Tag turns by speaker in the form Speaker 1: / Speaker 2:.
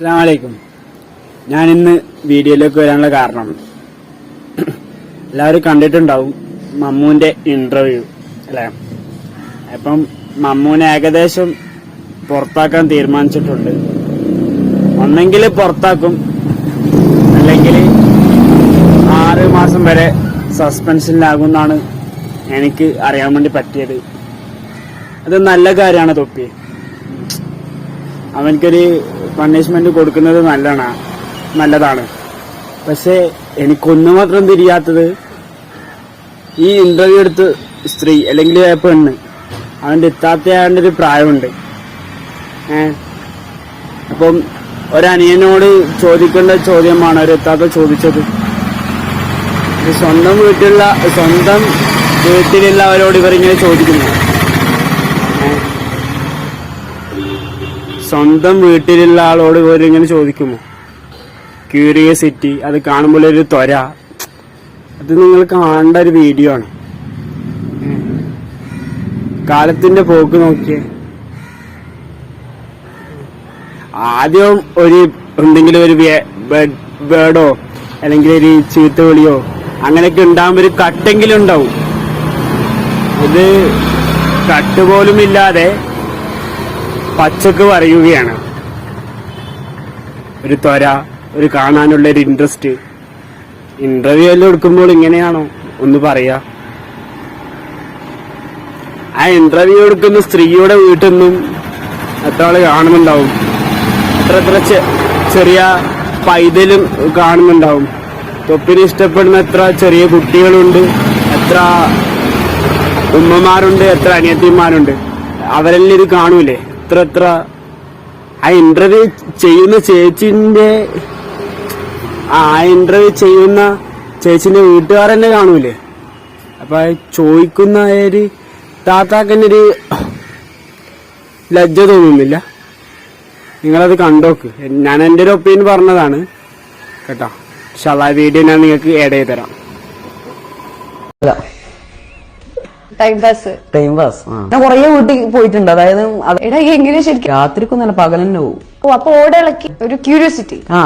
Speaker 1: അസ്സാമലൈക്കും ഞാൻ ഇന്ന് വീഡിയോയിലേക്ക് വരാനുള്ള കാരണം. എല്ലാവരും കണ്ടിട്ടുണ്ടാവും മമ്മൂന്റെ ഇന്റർവ്യൂ അല്ലേ? അപ്പം മമ്മൂനെ ഏകദേശം പുറത്താക്കാൻ തീരുമാനിച്ചിട്ടുണ്ട്. ഒന്നെങ്കിൽ പുറത്താക്കും അല്ലെങ്കിൽ ആറ് മാസം വരെ സസ്പെൻഷനിലാകുമെന്നാണ് എനിക്ക് അറിയാൻ വേണ്ടി പറ്റിയത്. അത് നല്ല കാര്യമാണ് തൊപ്പി. അവൻക്കൊരു പണിഷ്മെന്റ് കൊടുക്കുന്നത് നല്ലതാണ് നല്ലതാണ്. പക്ഷെ എനിക്കൊന്നു മാത്രം തിരിയാത്തത് ഈ ഇന്റർവ്യൂ എടുത്ത് സ്ത്രീ അല്ലെങ്കിൽ പെണ്ണ് അവന്റെ എത്താത്തയാണ്ട് ഒരു പ്രായമുണ്ട് അപ്പം ഒരനിയനോട് ചോദിക്കേണ്ട ചോദ്യമാണ് ഒരു എത്താത്ത ചോദിച്ചത്. സ്വന്തം വീട്ടിലുള്ള സ്വന്തം വീട്ടിലുള്ളവരോട് ഇവരിങ്ങനെ ചോദിക്കുന്നു സ്വന്തം വീട്ടിലുള്ള ആളോട് ഇവരിങ്ങനെ ചോദിക്കുമോ? ക്യൂരിയസിറ്റി അത് കാണുമ്പോൾ ഒരു ത്വര. അത് നിങ്ങൾ കാണേണ്ട ഒരു വീഡിയോ ആണ്. കാലത്തിന്റെ പോക്ക് നോക്കിയേ. ആദ്യം ഒരു എന്തെങ്കിലും ഒരു ബേഡോ അല്ലെങ്കിൽ ഒരു ചീത്ത വിളിയോ അങ്ങനെയൊക്കെ ഉണ്ടാകുമ്പോൾ ഒരു കട്ടെങ്കിലും ഉണ്ടാവും. ഇത് കട്ട് പോലും ഇല്ലാതെ പച്ചക്ക് പറയുകയാണ് ഒരു ത്വര ഒരു കാണാനുള്ള ഒരു ഇൻട്രസ്റ്റ് ഇന്റർവ്യൂ എല്ലാം എടുക്കുമ്പോൾ ഇങ്ങനെയാണോ? ഒന്ന് പറയാ. ആ ഇന്റർവ്യൂ എടുക്കുന്ന സ്ത്രീയുടെ വീട്ടിൽ നിന്നും എത്ര ആൾ കാണുന്നുണ്ടാവും. എത്ര എത്ര ചെറിയ പൈതലും കാണുന്നുണ്ടാവും. തൊപ്പിന് ഇഷ്ടപ്പെടുന്ന എത്ര ചെറിയ കുട്ടികളുണ്ട് എത്ര ഉമ്മമാരുണ്ട് എത്ര അനിയത്തിമാരുണ്ട്. അവരെല്ലാം ഇത് കാണൂലേ? എത്ര എത്ര ആ ഇന്റർവ്യൂ ചെയ്യുന്ന ചേച്ചിന്റെ ആ ഇന്റർവ്യൂ ചെയ്യുന്ന ചേച്ചിന്റെ വീട്ടുകാർ തന്നെ കാണൂലേ? അപ്പൊ ചോദിക്കുന്ന ഒരു താത്താക്കനൊരു ലജ്ജ തോന്നുന്നില്ല. നിങ്ങളത് കണ്ടോക്ക്. ഞാൻ എന്റെ ഒരു ഒപ്പീനിയൻ പറഞ്ഞതാണ്. കേട്ടോ. പക്ഷെ അതാ വീഡിയോ ഞാൻ നിങ്ങൾക്ക് ആഡ് ചെയ്ത് തരാം.
Speaker 2: ടൈം പാസ്
Speaker 3: ടൈം പാസ് ഞാൻ കൊറേ വീട്ടിൽ പോയിട്ടുണ്ട്. അതായത് എങ്ങനെയാ
Speaker 2: എടാ എങ്ങനെ ശരിക്കും
Speaker 3: രാത്രിക്കൊന്നല്ല പകലെന്നെ പോകും
Speaker 2: ഓ അപ്പൊ ഓടിളക്കി ഒരു ക്യൂരിയോസിറ്റി
Speaker 3: ആ.